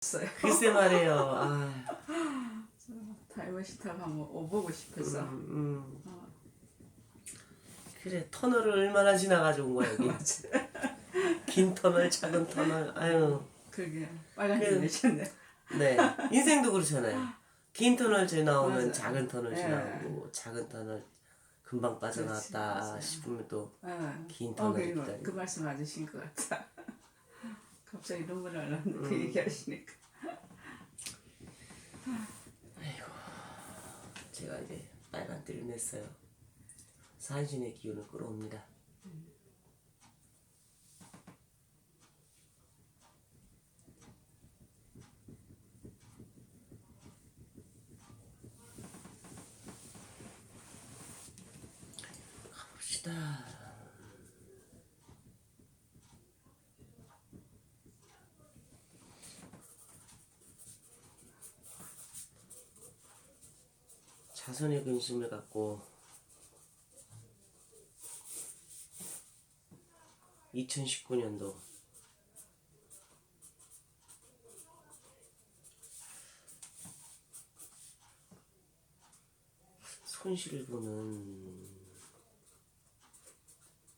싶었어요. 글쎄 말이에요. 아, 타이머시탑 한번 오보고 싶어서. 음, 음. 어, 그래 터널을 얼마나 지나가지고 온 거야 여기. 긴 터널, 작은 터널. 아유, 그게 빨간 그- 내셨네. 네 인생도 그렇잖아요. 긴 터널 지나오면 맞아요. 작은 터널 예. 지나오고 작은 터널 금방 빠져나왔다 그렇지, 맞아요. 싶으면 또 어, 긴 어, 터널이 그, 기다리고. 그 말씀 맞으신 것 같아. 갑자기 눈물 나는데 음. 그 얘기하시니까. 제가 이제 빨간 띠를 냈어요. 산신의 기운을 끌어옵니다. 가봅시다. 자손의 근심을 갖고 2019년도 손실을 보는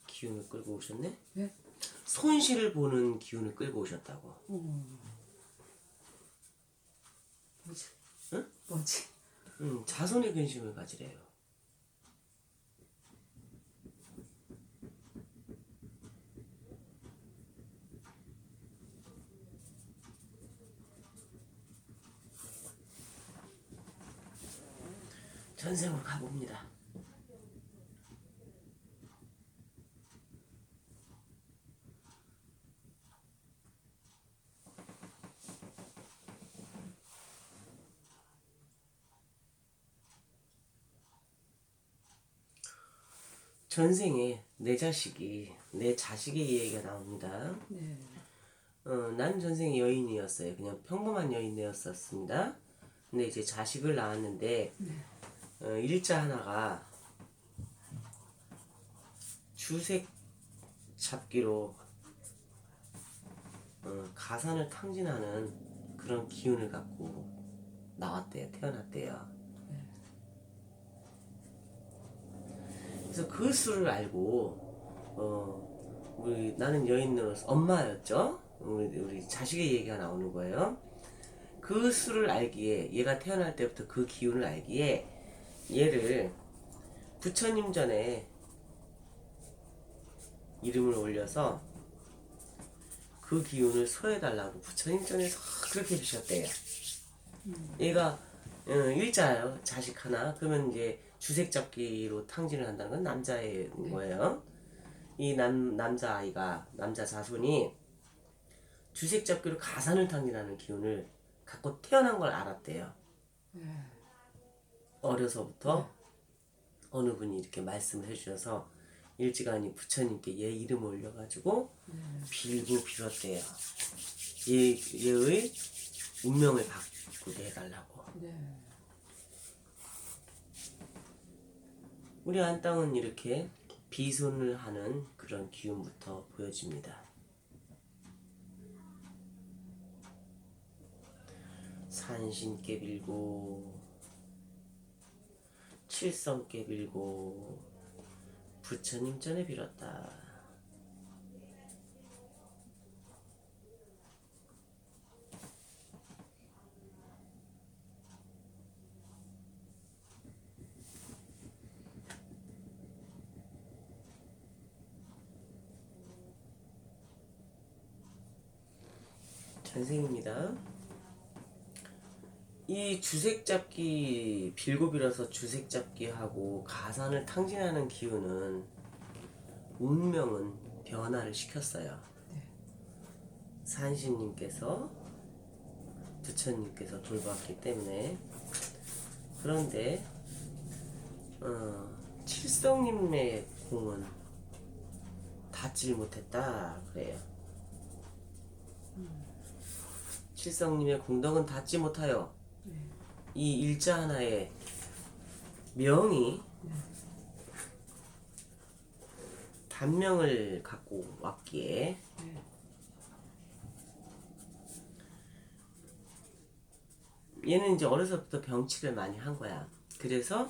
기운을 끌고 오셨네? 네? 손실을 보는 기운을 끌고 오셨다고. 뭐지? 응? 뭐지? 음, 자손의 근심을 가지래요. 전생으로 가봅니다. 전생에 내 자식이 내 자식의 이야기가 나옵니다. 네. 어, 난 전생에 여인이었어요. 그냥 평범한 여인이었었습니다. 근데 이제 자식을 낳았는데 어, 일자 하나가 주색 잡기로 어, 가산을 탕진하는 그런 기운을 갖고 나왔대요. 태어났대요. 그래서 그 수를 알고 어, 우리 나는 여인으로서 엄마였죠. 우리, 우리 자식의 얘기가 나오는 거예요. 그 수를 알기에 얘가 태어날 때부터 그 기운을 알기에 얘를 부처님 전에 이름을 올려서 그 기운을 소해달라고 부처님 전에서 그렇게 주셨대요. 얘가 어, 일자예요. 자식 하나. 그러면 이제 주색 잡기로 탕진을 한다는 건 남자의 거예요. 이 남, 남자 아이가, 남자 자손이 주색 잡기로 가산을 탕진하는 기운을 갖고 태어난 걸 알았대요. 네. 어려서부터 어느 분이 이렇게 말씀을 해주셔서 일지간히 부처님께 얘 이름을 올려가지고 빌고 빌었대요. 얘, 얘의 운명을 바꾸게 해달라고. 네. 우리 안땅은 이렇게 비손을 하는 그런 기운부터 보여집니다. 산신께 빌고 칠성께 빌고 부처님 전에 빌었다. 전생입니다. 이 주색 잡기 빌고 빌어서 주색 잡기 하고 가산을 탕진하는 기운은 운명은 변화를 시켰어요. 산신님께서 부처님께서 돌봤기 때문에 그런데 어, 칠성님의 공은 닿질 못했다 그래요. 칠성님의 공덕은 닿지 못하여 이 일자 하나의 명이 단명을 갖고 왔기에 네. 얘는 이제 어려서부터 병치를 많이 한 거야. 그래서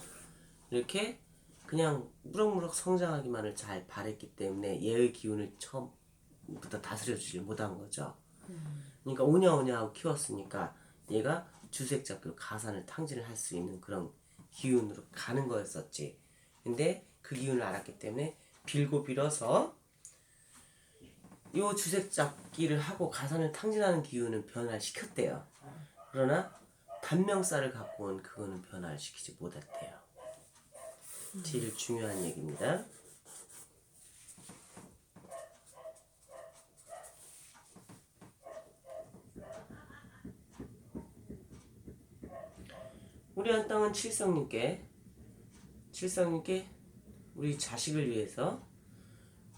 이렇게 그냥 무럭무럭 성장하기만을 잘 바랬기 때문에 얘의 기운을 처음부터 다스려 주질 못한 거죠. 그러니까 오냐오냐 하고 키웠으니까 얘가 주색 잡고 가산을 탕진을 할 수 있는 그런 기운으로 가는 거였었지. 근데 그 기운을 알았기 때문에 빌고 빌어서 요 주색 잡기를 하고 가산을 탕진하는 기운은 변화를 시켰대요. 그러나 단명살을 갖고 온 그거는 변화를 시키지 못했대요. 제일 중요한 얘기입니다. 우리 한 땅은 칠성님께 칠성님께 우리 자식을 위해서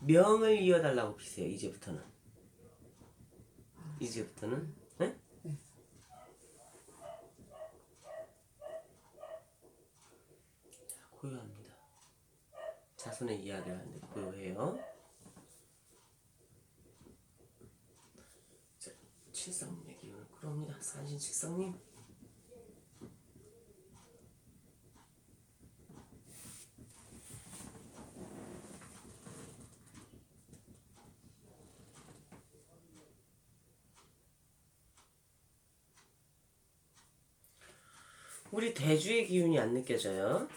명을 이어달라고 비세요. 이제부터는 이제부터는 네? 자, 고요합니다. 자손의 이야기를 하는데 고요해요. 자, 칠성님 얘기 오늘 끌어옵니다. 산신 칠성님. 우리 대주의 기운이 안 느껴져요.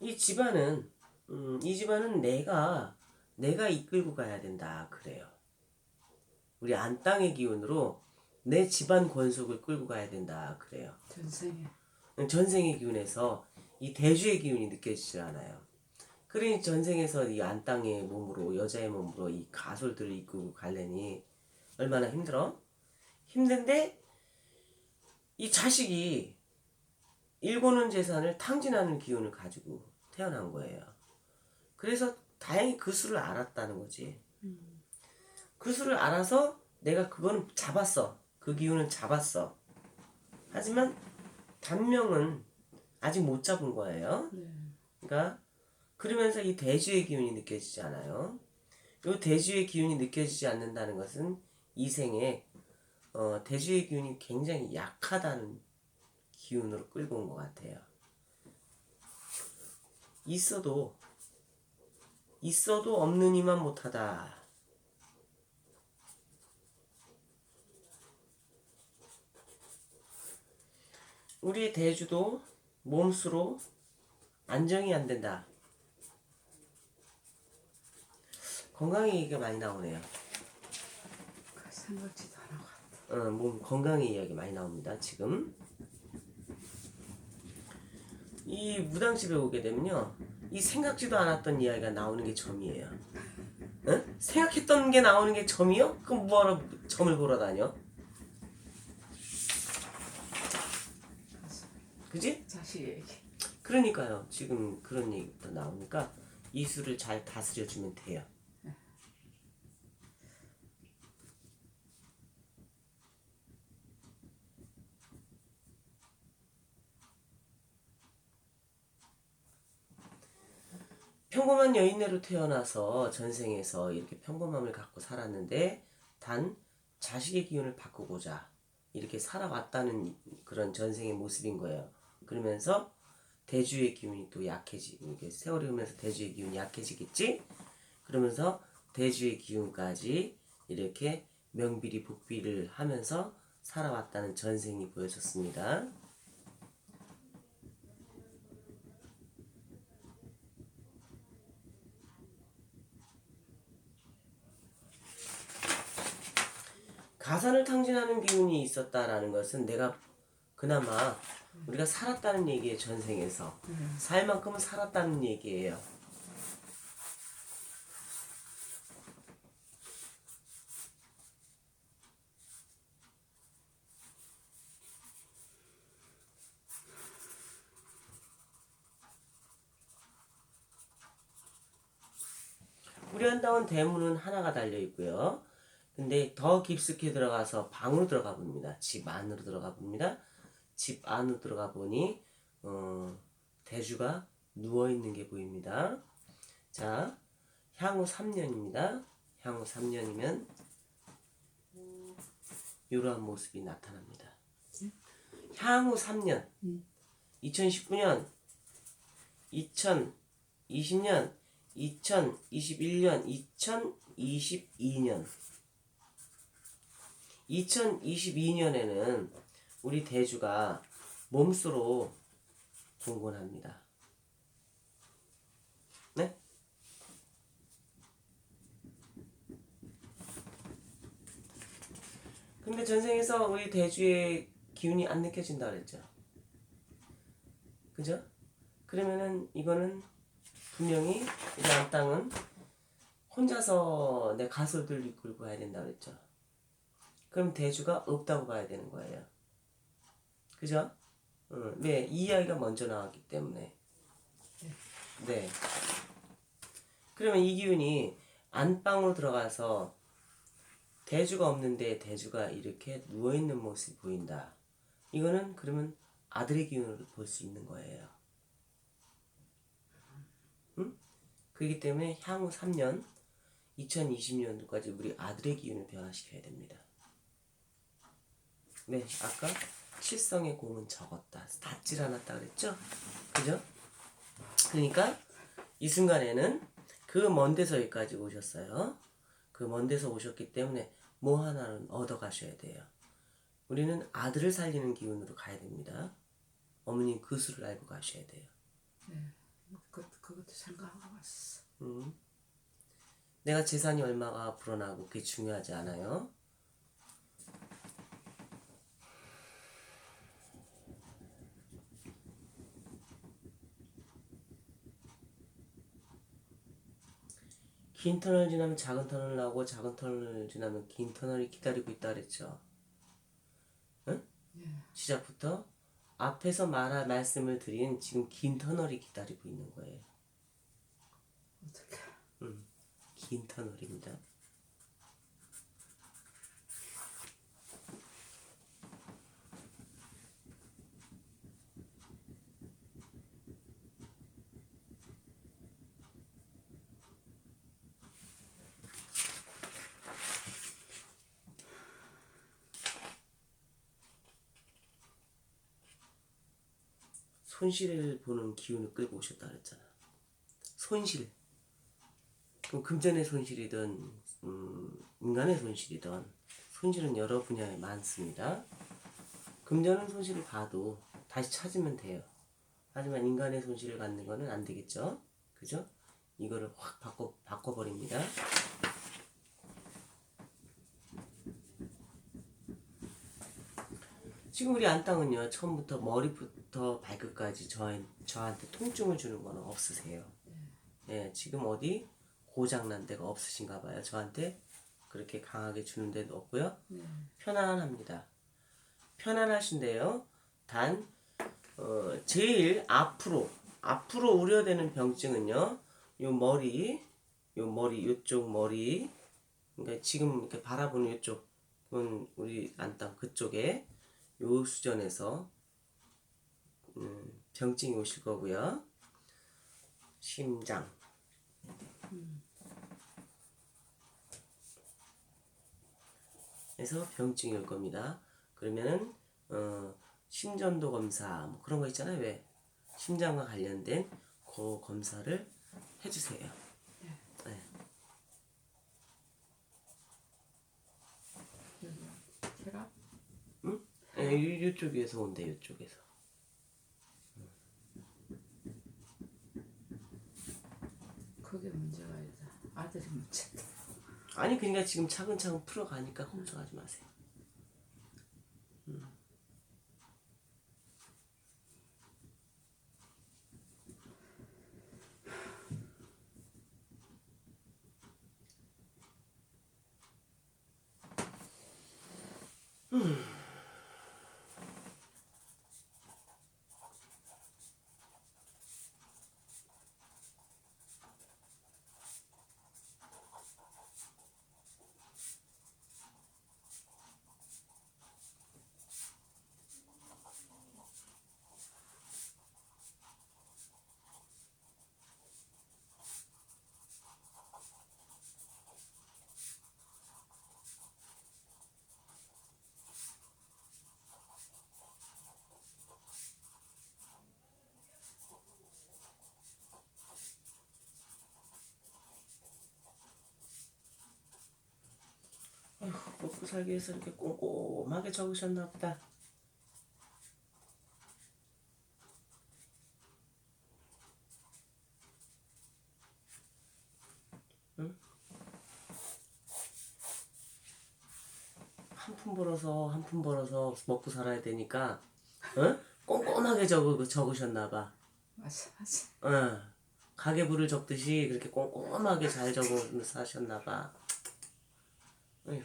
이 집안은 음, 이 집안은 내가 내가 이끌고 가야 된다 그래요. 우리 안 땅의 기운으로 내 집안 권속을 끌고 가야 된다 그래요. 전생에 전생의 기운에서 이 대주의 기운이 느껴지질 않아요. 그러니 전생에서 이 안 땅의 몸으로 여자의 몸으로 이 가솔들을 이끌고 갈래니 얼마나 힘들어? 힘든데 이 자식이 일고는 재산을 탕진하는 기운을 가지고 태어난 거예요. 그래서 다행히 그 수를 알았다는 거지. 그 수를 알아서 내가 그거는 잡았어. 그 기운은 잡았어. 하지만 단명은 아직 못 잡은 거예요. 네. 그러니까 그러면서 이 대주의 기운이 느껴지지 않아요. 이 대주의 기운이 느껴지지 않는다는 것은 이 생에 어, 대주의 기운이 굉장히 약하다는 기운으로 끌고 온 것 같아요. 있어도 있어도 없는 이만 못하다. 우리 대주도 몸수로 안정이 안 된다. 건강 얘기가 많이 나오네요. 그 생각지도 않아. 어, 몸 건강 이야기 많이 나옵니다. 지금 이 무당집에 오게 되면요, 이 생각지도 않았던 이야기가 나오는 게 점이에요. 응? 생각했던 게 나오는 게 점이요? 그럼 뭐하러 점을 보러 다녀? 그지? 자식 얘기. 그러니까요. 지금 그런 얘기부터 나오니까 이 수를 잘 다스려주면 돼요. 평범한 여인으로 태어나서 전생에서 이렇게 평범함을 갖고 살았는데 단 자식의 기운을 바꾸고자 이렇게 살아왔다는 그런 전생의 모습인 거예요. 그러면서 대주의 기운이 또 약해지, 이게 세월이 오면서 대주의 기운이 약해지겠지? 그러면서 대주의 기운까지 이렇게 명비리 복비를 하면서 살아왔다는 전생이 보여졌습니다. 가산을 탕진하는 기운이 있었다라는 것은 내가 그나마 우리가 살았다는 얘기의 전생에서 살 만큼은 살았다는 얘기예요. 우리 한당은 대문은 하나가 달려 있고요. 근데 더 깊숙이 들어가서 방으로 들어가 봅니다. 집 안으로 들어가 봅니다. 집 안으로 들어가 보니 어, 대주가 누워 있는 게 보입니다. 자, 향후 3년입니다. 향후 3년이면 이러한 모습이 나타납니다. 향후 3년, 2019년, 2020년, 2021년, 2022년. 2022년에는 우리 대주가 몸수로 동곤합니다. 네? 근데 전생에서 우리 대주의 기운이 안 느껴진다 그랬죠. 그죠? 그러면은 이거는 분명히 이 땅은 혼자서 내 가설들 이끌고 가야 된다 그랬죠. 그럼 대주가 없다고 봐야 되는 거예요. 그죠? 응. 왜? 이 이야기가 먼저 나왔기 때문에. 네. 그러면 이 기운이 안방으로 들어가서 대주가 없는데 대주가 이렇게 누워있는 모습이 보인다. 이거는 그러면 아들의 기운으로 볼 수 있는 거예요. 응? 그렇기 때문에 향후 3년, 2020년도까지 우리 아들의 기운을 변화시켜야 됩니다. 네, 아까 칠성의 공은 적었다. 닿질 않았다 그랬죠? 그죠? 그러니까 이 순간에는 그 먼 데서 여기까지 오셨어요. 그 먼 데서 오셨기 때문에 뭐 하나는 얻어 가셔야 돼요. 우리는 아들을 살리는 기운으로 가야 됩니다. 어머님 그 수를 알고 가셔야 돼요. 그, 그것도 생각하고 왔어. 음. 내가 재산이 얼마가 불어나고 그게 중요하지 않아요. 긴 터널 지나면 작은 터널 나오고 작은 터널 지나면 긴 터널이 기다리고 있다 그랬죠. 응? 시작부터 앞에서 말할 말씀을 드린 지금 긴 터널이 기다리고 있는 거예요. 어떻게? 긴 터널입니다. 손실을 보는 기운을 끌고 오셨다 그랬잖아. 손실. 그럼 금전의 손실이든 음, 인간의 손실이든 손실은 여러 분야에 많습니다. 금전은 손실을 봐도 다시 찾으면 돼요. 하지만 인간의 손실을 갖는 거는 안 되겠죠. 그죠? 이거를 확 바꿔 바꿔버립니다. 지금 우리 안땅은요 처음부터 머리부터 발끝까지 저, 저한테 통증을 주는 건 없으세요. 예, 지금 어디 고장난 데가 없으신가 봐요. 저한테 그렇게 강하게 주는 데도 없고요. 편안합니다. 편안하신데요. 단, 어, 제일 앞으로, 앞으로 우려되는 병증은요. 요 머리, 요 머리, 요쪽 머리. 그러니까 지금 이렇게 바라보는 요쪽, 그건 우리 안땅 그쪽에 요 수전에서 음, 병증이 오실 거고요. 심장, 에서 병증이 올 겁니다. 그러면은 어, 심전도 검사 뭐 그런 거 있잖아요. 왜 심장과 관련된 그 검사를 해주세요. 네. 제가 네, 이- 이쪽에서 온대 이쪽에서. 그게 문제가 아니다. 아들이 문제다. 아니 그러니까 지금 차근차근 풀어가니까 걱정하지 마세요. 음. 먹고 살기 위해서 이렇게 꼼꼼하게 적으셨나 보다. 응? 한 푼 벌어서 한 푼 벌어서 먹고 살아야 되니까 응? 꼼꼼하게 적으, 적으셨나 봐. 맞아 맞아. 응. 가계부를 적듯이 그렇게 꼼꼼하게 잘 적어 사셨나 봐. 어휴.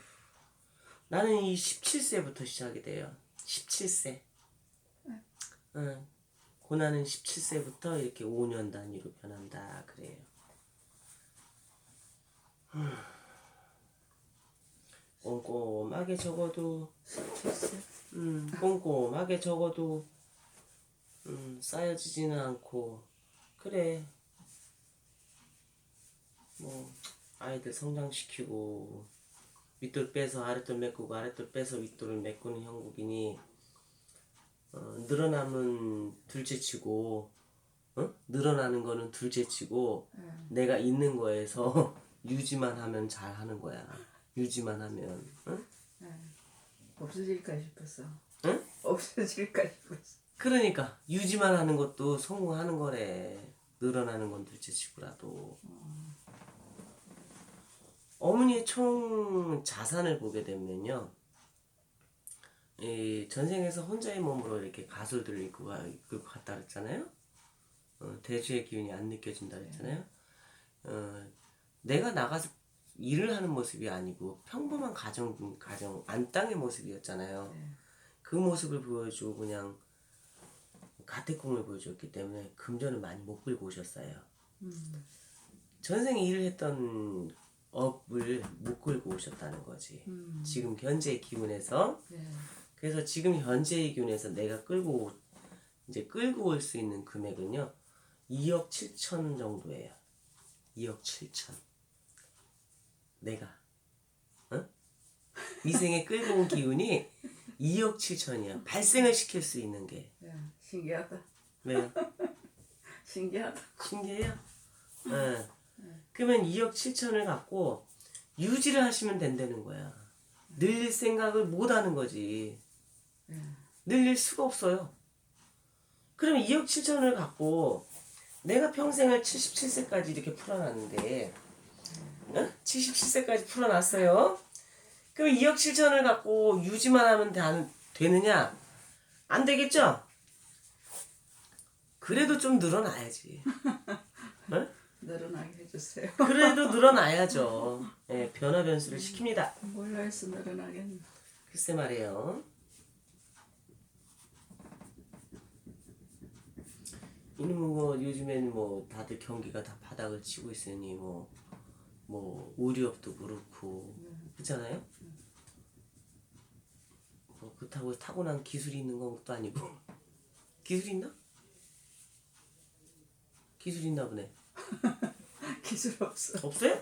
나는 이 17세부터 시작이 돼요. 17세. 응. 고나는 17세부터 이렇게 5년 단위로 변한다 그래요. 음. 꼼꼼하게 적어도 글쎄. 음, 꼼꼼하게 적어도 음, 쌓여지지는 않고 그래 뭐 아이들 성장시키고 윗돌 빼서 아랫돌 메꾸고 아랫돌 빼서 윗돌을 메꾸는 형국이니 어, 늘어남은 둘째치고 어? 늘어나는 거는 둘째치고 응. 내가 있는 거에서 유지만 하면 잘 하는 거야 유지만 하면 응? 응. 없어질까 싶었어. 응? 없어질까 싶었어. 그러니까 유지만 하는 것도 성공하는 거래. 늘어나는 건 둘째치고라도. 어머니의 총 자산을 보게 되면요. 이 전생에서 혼자의 몸으로 이렇게 가술들을 이끌고, 가- 이끌고 갔다 그랬잖아요. 어, 대주의 기운이 안 느껴진다 그랬잖아요. 어, 내가 나가서 일을 하는 모습이 아니고 평범한 가정 가정 안땅의 모습이었잖아요. 네. 그 모습을 보여주고 그냥 가택공을 보여줬기 때문에 금전을 많이 못 끌고 오셨어요. 음. 전생에 일을 했던 업을 못 끌고 오셨다는 거지. 음. 지금 현재의 기운에서 네. 그래서 지금 현재의 기운에서 내가 끌고 오- 이제 끌고 올 수 있는 금액은요 2억 7천 정도예요. 2억 7천. 내가 어? 이 생에 끌고 온 기운이 2억 7천이야. 발생을 시킬 수 있는 게 야, 신기하다. 왜요? 신기하다. 신기해요. 예. 그러면 2억 7천을 갖고 유지를 하시면 된다는 거야. 늘릴 생각을 못 하는 거지. 예. 늘릴 수가 없어요. 그럼 2억 7천을 갖고 내가 평생을 77세까지 이렇게 풀어놨는데, 어? 77세까지 풀어놨어요. 그럼 2억 7천을 갖고 유지만 하면 되, 되느냐? 안 되겠죠? 그래도 좀 늘어나야지. 어? 늘어나게 해주세요. 그래도 늘어나야죠. 예, 변화 변수를 시킵니다. 몰라 해서 늘어나겠네. 글쎄 말이에요. 이놈은 뭐 요즘엔 뭐 다들 경기가 다 바닥을 치고 있으니 뭐뭐 의료업도 그렇고 그렇잖아요. 뭐 그렇다고 타고난 기술이 있는 것도 아니고 기술 있나? 기술 있나 보네. 기술 없어. 없어요?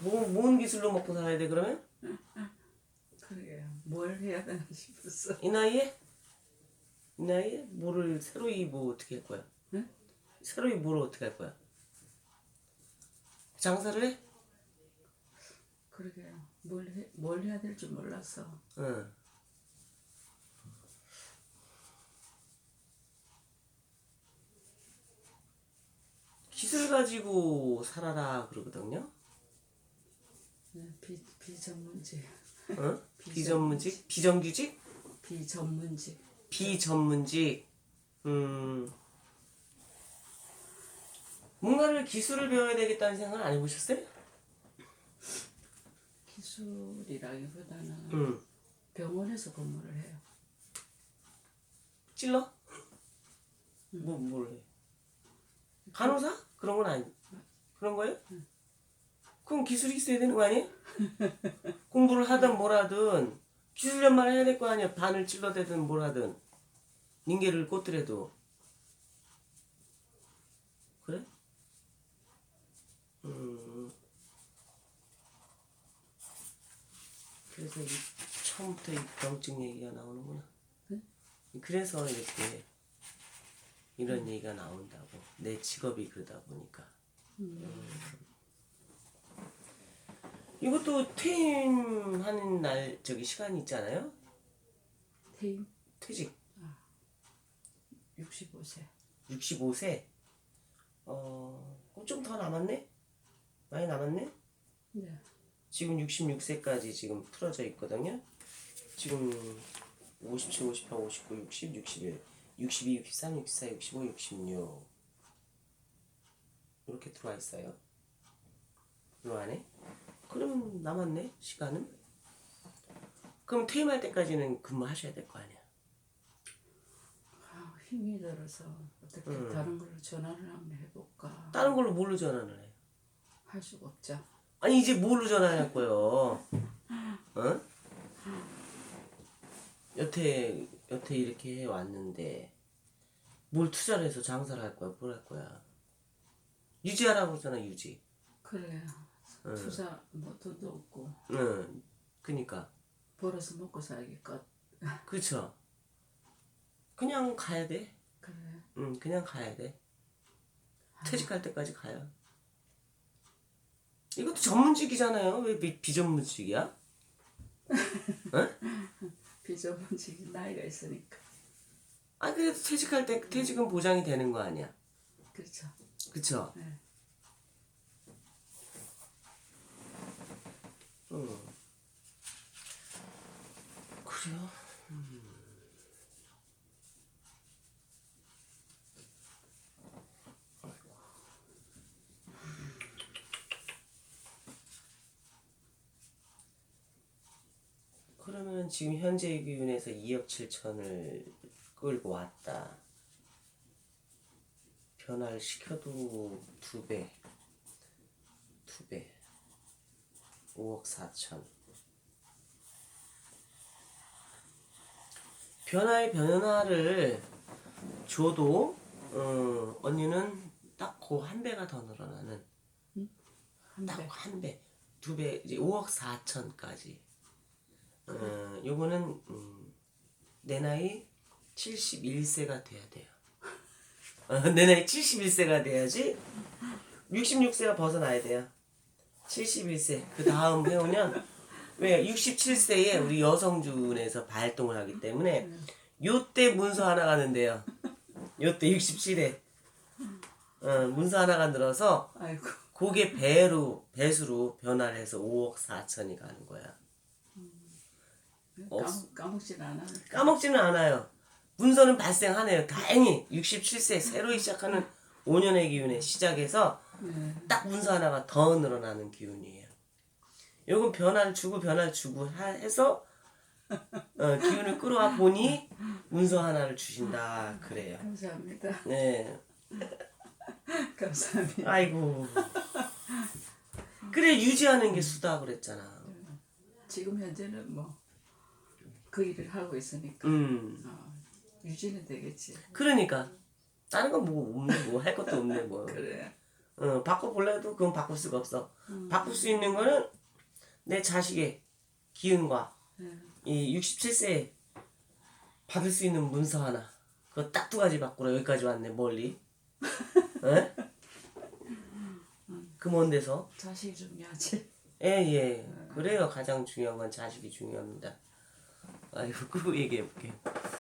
뭐, 뭔 기술로 먹고 살아야 돼 그러면? 그러게요. 뭘 해야 되나 싶었어. 이 나이에? 이 나이에? 뭐를 새로이 뭐 어떻게 할 거야? 응? 새로이 뭘 어떻게 할 거야? 장사를 해? 그러게요. 뭘, 해, 뭘 해야 될지 몰랐어. 응. 기술 가지고 살아라 그러거든요. 네, 비, 비전문직. 응? 비전문직? 비정규직? 비전문직. 비전문직. 음. 뭔가를 기술을 배워야 되겠다는 생각을 안 해보셨어요? 기술이라기보다는 응. 병원에서 근무를 해요. 찔러? 뭐, 뭘 해? 간호사? 그런 건 아니, 그런 거예요? 그럼 기술이 있어야 되는 거 아니에요? 공부를 하든 뭘 하든 기술 연마를 해야 될 거 아니야. 반을 찔러대든 뭘 하든. 닌게를 꽂더라도. 그래? 음. 그래서 이 처음부터 이 병증 얘기가 나오는구나. 그래서 이렇게 이런 얘기가 나온다고. 내 직업이 그러다 보니까. 음. 이것도 퇴임하는 날 저기 시간이 있잖아요. 퇴임 퇴직 65세. 65세. 어, 좀더 남았네? 많이 남았네? 네. 지금 66세까지 지금 풀어져 있거든요. 지금 57, 58, 59, 60, 61, 62, 63, 64, 65, 66 이렇게 들어와 있어요. 이 안에. 그러면 남았네 시간은. 그럼 퇴임할 때까지는 근무하셔야 될 거 아니야. 아, 힘이 들어서 어떻게 음. 다른 걸로 전화를 한번 해볼까 다른 걸로 뭘로 전화를 해? 할 수가 없죠. 아니 이제 뭘로 전화할 거요? 어? 여태 여태 이렇게 해 왔는데 뭘 투자를 해서 장사를 할 거야? 뭘 할 거야? 유지하라고 그러잖아 유지. 그래. 투자 뭐 돈도 없고 응. 그니까 벌어서 먹고 살기까 그쵸. 그냥 가야 돼. 그래. 응 그냥 가야 돼. 퇴직할 때까지 가요. 이것도 전문직이잖아요. 왜 비, 비전문직이야? 비전문직 나이가 있으니까 아 그래도 퇴직할 때 퇴직은 보장이 되는 거 아니야? 그렇죠. 그쵸? 네. 응. 그래요? 그러면 지금 현재 기준에서 2억 7천을 끌고 왔다. 변화를 시켜도 두 배, 두 배, 5억 4천. 변화의 변화를 줘도 어, 언니는 딱 그 한 배가 더 늘어나는 한딱 배. 한 배, 두 배, 이제 5억 4천까지. 어, 요거는 음, 내 나이 71세가 돼야 돼요. 어, 내 나이 71세가 돼야지 66세가 벗어나야 돼요. 71세. 그 다음 해오면 왜 67세에 우리 여성준에서 발동을 하기 때문에 요때 문서 하나 가 는데요. 요때 67에 어, 문서 하나가 늘어서 아이고 그게 배로 배수로 변화를 해서 5억 4천이 가는 거야. 까먹, 까먹질 않아. 까먹지는 않아요. 문서는 발생하네요. 다행히 67세 새로 시작하는 5년의 기운에 시작해서 네. 딱 문서 하나가 더 늘어나는 기운이에요. 요건 변화를 주고 변화를 주고 하- 해서 어, 기운을 끌어와 보니 문서 하나를 주신다 그래요. 감사합니다. 네. 감사합니다. 아이고. 그래 유지하는 게 수다 그랬잖아. 지금 현재는 뭐 그 일을 하고 있으니까 음. 어, 유지는 되겠지. 그러니까 다른 건뭐 없네 뭐할 것도 없네 뭐. 그래. 어, 바꿔볼래도 그건 바꿀 수가 없어. 바꿀 수 있는 거는 내 자식의 기운과 이 67세에 받을 수 있는 문서 하나. 그거 딱 두 가지 바꾸라 여기까지 왔네 멀리. 에? 그 먼 데서. 자식이 중요하지. 예, 예. 그래요. 가장 중요한 건 자식이 중요합니다. 아이고 꿈 얘기해볼게